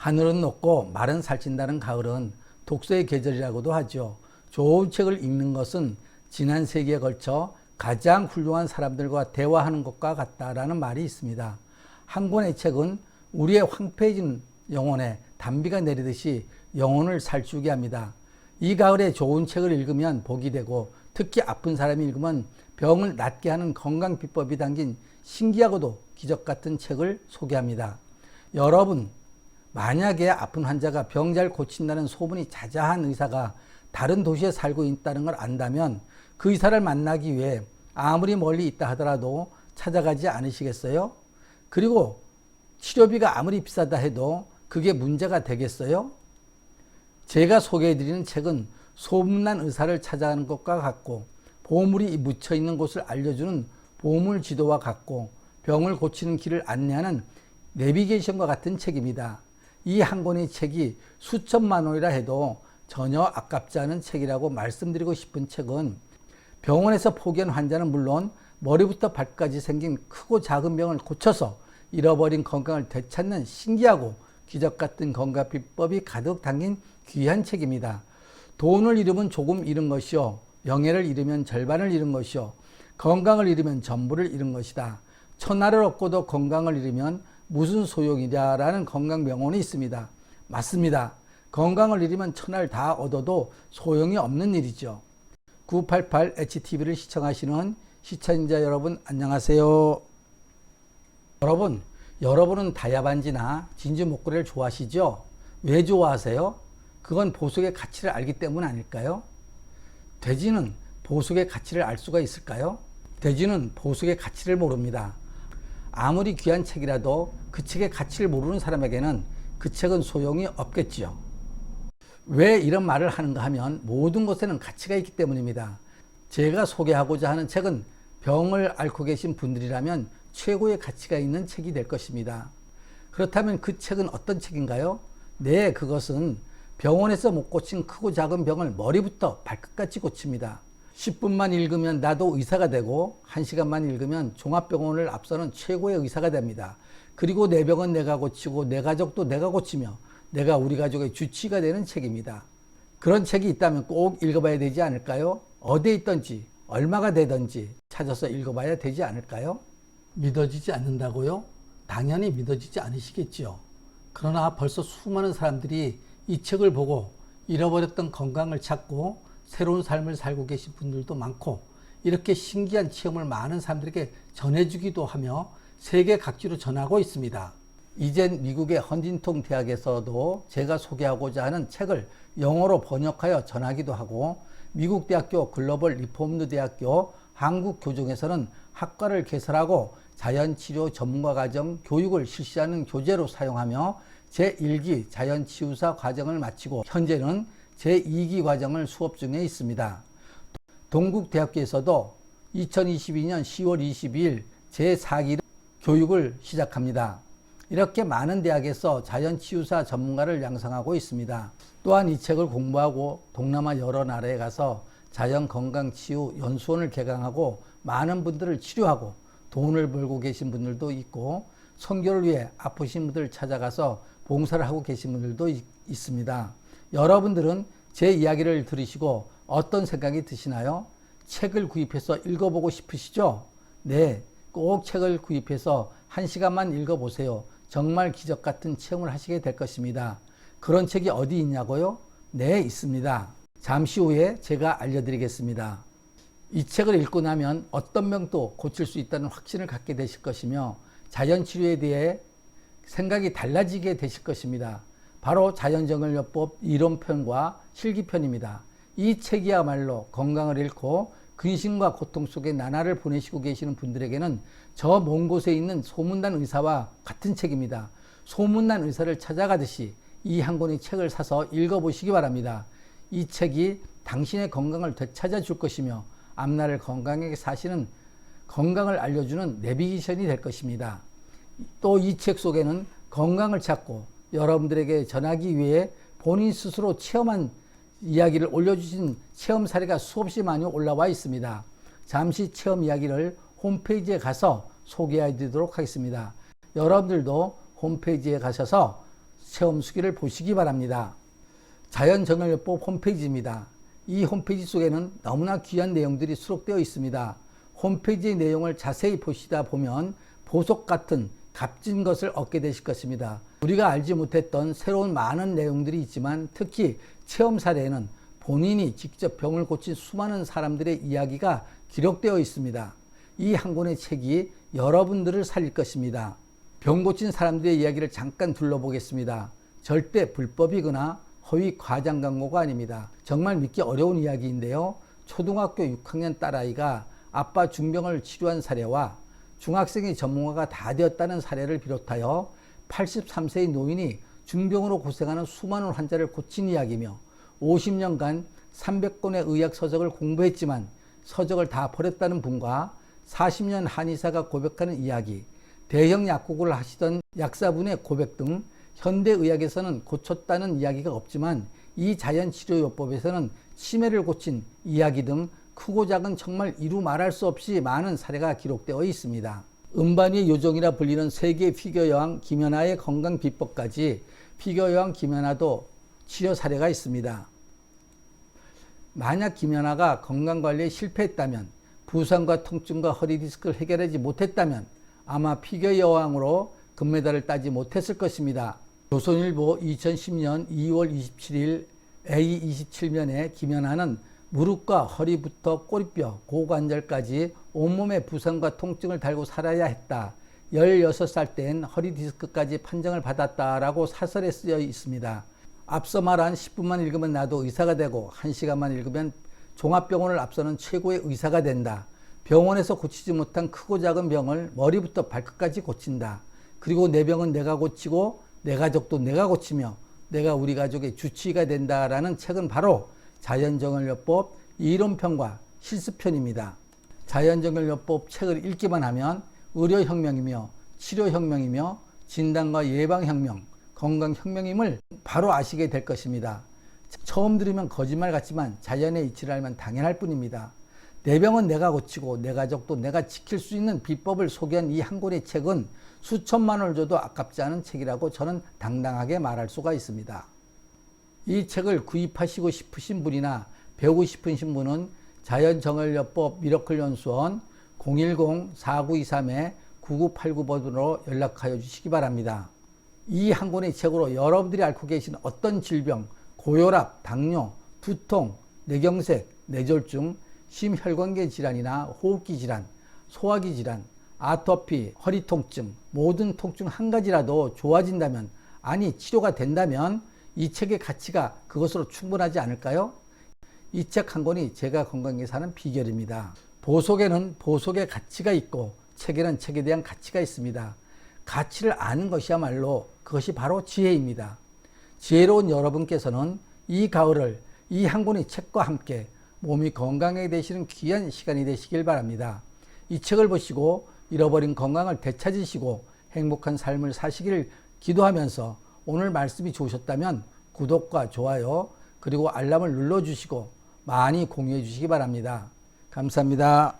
하늘은 높고 말은 살찐다는 가을은 독서의 계절이라고도 하죠. 좋은 책을 읽는 것은 지난 세기에 걸쳐 가장 훌륭한 사람들과 대화하는 것과 같다라는 말이 있습니다. 한 권의 책은 우리의 황폐해진 영혼에 단비가 내리듯이 영혼을 살찌우게 합니다. 이 가을에 좋은 책을 읽으면 복이 되고 특히 아픈 사람이 읽으면 병을 낫게 하는 건강 비법이 담긴 신기하고도 기적 같은 책을 소개합니다. 여러분, 만약에 아픈 환자가 병 잘 고친다는 소문이 자자한 의사가 다른 도시에 살고 있다는 걸 안다면 그 의사를 만나기 위해 아무리 멀리 있다 하더라도 찾아가지 않으시겠어요? 그리고 치료비가 아무리 비싸다 해도 그게 문제가 되겠어요? 제가 소개해드리는 책은 소문난 의사를 찾아가는 것과 같고 보물이 묻혀 있는 곳을 알려주는 보물 지도와 같고 병을 고치는 길을 안내하는 내비게이션과 같은 책입니다. 이 한 권의 책이 수천만 원이라 해도 전혀 아깝지 않은 책이라고 말씀드리고 싶은 책은 병원에서 포기한 환자는 물론 머리부터 발까지 생긴 크고 작은 병을 고쳐서 잃어버린 건강을 되찾는 신기하고 기적 같은 건강 비법이 가득 담긴 귀한 책입니다. 돈을 잃으면 조금 잃은 것이요. 명예를 잃으면 절반을 잃은 것이요. 건강을 잃으면 전부를 잃은 것이다. 천하를 얻고도 건강을 잃으면 무슨 소용이냐라는 건강 명언이 있습니다. 맞습니다. 건강을 잃으면 천하를 다 얻어도 소용이 없는 일이죠. 988HTV를 시청하시는 시청자 여러분 안녕하세요. 여러분, 여러분은 다야반지나 진주 목걸이를 좋아하시죠? 왜 좋아하세요? 그건 보석의 가치를 알기 때문 아닐까요? 돼지는 보석의 가치를 알 수가 있을까요? 돼지는 보석의 가치를 모릅니다. 아무리 귀한 책이라도 그 책의 가치를 모르는 사람에게는 그 책은 소용이 없겠지요. 왜 이런 말을 하는가 하면 모든 것에는 가치가 있기 때문입니다. 제가 소개하고자 하는 책은 병을 앓고 계신 분들이라면 최고의 가치가 있는 책이 될 것입니다. 그렇다면 그 책은 어떤 책인가요? 네, 그것은 병원에서 못 고친 크고 작은 병을 머리부터 발끝까지 고칩니다. 10분만 읽으면 나도 의사가 되고 1시간만 읽으면 종합병원을 앞서는 최고의 의사가 됩니다. 그리고 내 병은 내가 고치고 내 가족도 내가 고치며 내가 우리 가족의 주치가 되는 책입니다. 그런 책이 있다면 꼭 읽어봐야 되지 않을까요? 어디에 있든지 얼마가 되든지 찾아서 읽어봐야 되지 않을까요? 믿어지지 않는다고요? 당연히 믿어지지 않으시겠지요. 그러나 벌써 수많은 사람들이 이 책을 보고 잃어버렸던 건강을 찾고 새로운 삶을 살고 계신 분들도 많고 이렇게 신기한 체험을 많은 사람들에게 전해주기도 하며 세계 각지로 전하고 있습니다. 이젠 미국의 헌팅턴 대학에서도 제가 소개하고자 하는 책을 영어로 번역하여 전하기도 하고 미국 대학교 글로벌 리폼드 대학교 한국 교정에서는 학과를 개설하고 자연치료 전문가 과정 교육을 실시하는 교재로 사용하며 제1기 자연치유사 과정을 마치고 현재는 제2기 과정을 수업 중에 있습니다. 동국대학교에서도 2022년 10월 22일 제4기 교육을 시작합니다. 이렇게 많은 대학에서 자연치유사 전문가를 양성하고 있습니다. 또한 이 책을 공부하고 동남아 여러 나라에 가서 자연건강치유 연수원을 개강하고 많은 분들을 치료하고 돈을 벌고 계신 분들도 있고 선교를 위해 아프신 분들 찾아가서 봉사를 하고 계신 분들도 있, 있습니다. 여러분들은 제 이야기를 들으시고 어떤 생각이 드시나요? 책을 구입해서 읽어보고 싶으시죠? 네, 꼭 책을 구입해서 한 시간만 읽어보세요. 정말 기적 같은 체험을 하시게 될 것입니다. 그런 책이 어디 있냐고요? 네, 있습니다. 잠시 후에 제가 알려드리겠습니다. 이 책을 읽고 나면 어떤 병도 고칠 수 있다는 확신을 갖게 되실 것이며 자연치료에 대해 생각이 달라지게 되실 것입니다. 바로 자연정을요법 이론편과 실기편입니다. 이 책이야말로 건강을 잃고 근심과 고통 속에 나날을 보내시고 계시는 분들에게는 저 먼 곳에 있는 소문난 의사와 같은 책입니다. 소문난 의사를 찾아가듯이 이 한 권의 책을 사서 읽어보시기 바랍니다. 이 책이 당신의 건강을 되찾아 줄 것이며 앞날을 건강하게 사시는 건강을 알려주는 내비게이션이 될 것입니다. 또 이 책 속에는 건강을 찾고 여러분들에게 전하기 위해 본인 스스로 체험한 이야기를 올려주신 체험 사례가 수없이 많이 올라와 있습니다. 잠시 체험 이야기를 홈페이지에 가서 소개해 드리도록 하겠습니다. 여러분들도 홈페이지에 가셔서 체험 수기를 보시기 바랍니다. 자연정열요법 홈페이지입니다. 이 홈페이지 속에는 너무나 귀한 내용들이 수록되어 있습니다. 홈페이지 내용을 자세히 보시다 보면 보석 같은 값진 것을 얻게 되실 것입니다. 우리가 알지 못했던 새로운 많은 내용들이 있지만 특히 체험 사례에는 본인이 직접 병을 고친 수많은 사람들의 이야기가 기록되어 있습니다. 이 한 권의 책이 여러분들을 살릴 것입니다. 병 고친 사람들의 이야기를 잠깐 둘러보겠습니다. 절대 불법이거나 허위 과장 광고가 아닙니다. 정말 믿기 어려운 이야기인데요. 초등학교 6학년 딸아이가 아빠 중병을 치료한 사례와 중학생이 전문가가 다 되었다는 사례를 비롯하여 83세의 노인이 중병으로 고생하는 수많은 환자를 고친 이야기며 50년간 300권의 의학 서적을 공부했지만 서적을 다 버렸다는 분과 40년 한의사가 고백하는 이야기, 대형 약국을 하시던 약사분의 고백 등 현대 의학에서는 고쳤다는 이야기가 없지만 이 자연치료요법에서는 치매를 고친 이야기 등 크고 작은 정말 이루 말할 수 없이 많은 사례가 기록되어 있습니다. 음반의 요정이라 불리는 세계 피겨 여왕 김연아의 건강 비법까지 피겨 여왕 김연아도 치료 사례가 있습니다. 만약 김연아가 건강 관리에 실패했다면 부상과 통증과 허리 디스크를 해결하지 못했다면 아마 피겨 여왕으로 금메달을 따지 못했을 것입니다. 조선일보 2010년 2월 27일 A27면에 김연아는 무릎과 허리부터 꼬리뼈, 고관절까지 온몸에 부상과 통증을 달고 살아야 했다. 16살 땐 허리 디스크까지 판정을 받았다라고 사설에 쓰여 있습니다. 앞서 말한 10분만 읽으면 나도 의사가 되고 1시간만 읽으면 종합병원을 앞서는 최고의 의사가 된다. 병원에서 고치지 못한 크고 작은 병을 머리부터 발끝까지 고친다. 그리고 내 병은 내가 고치고 내 가족도 내가 고치며 내가 우리 가족의 주치의가 된다라는 책은 바로 자연정열요법 이론편과 실습편입니다. 자연정열요법 책을 읽기만 하면 의료혁명이며 치료혁명이며 진단과 예방혁명, 건강혁명임을 바로 아시게 될 것입니다. 처음 들으면 거짓말 같지만 자연의 이치를 알면 당연할 뿐입니다. 내 병은 내가 고치고 내 가족도 내가 지킬 수 있는 비법을 소개한 이 한 권의 책은 수천만 원을 줘도 아깝지 않은 책이라고 저는 당당하게 말할 수가 있습니다. 이 책을 구입하시고 싶으신 분이나 배우고 싶으신 분은 자연정열요법 미러클 연수원 010-4923-9989 번으로 연락하여 주시기 바랍니다. 이 한 권의 책으로 여러분들이 앓고 계신 어떤 질병, 고혈압, 당뇨, 두통, 뇌경색, 뇌졸중, 심혈관계 질환이나 호흡기 질환, 소화기 질환, 아토피, 허리 통증, 모든 통증 한 가지라도 좋아진다면, 아니, 치료가 된다면 이 책의 가치가 그것으로 충분하지 않을까요? 이 책 한 권이 제가 건강하게 사는 비결입니다. 보석에는 보석의 가치가 있고 책에는 책에 대한 가치가 있습니다. 가치를 아는 것이야말로 그것이 바로 지혜입니다. 지혜로운 여러분께서는 이 가을을 이 한 권의 책과 함께 몸이 건강하게 되시는 귀한 시간이 되시길 바랍니다. 이 책을 보시고 잃어버린 건강을 되찾으시고 행복한 삶을 사시기를 기도하면서 오늘 말씀이 좋으셨다면 구독과 좋아요 그리고 알람을 눌러주시고 많이 공유해 주시기 바랍니다. 감사합니다.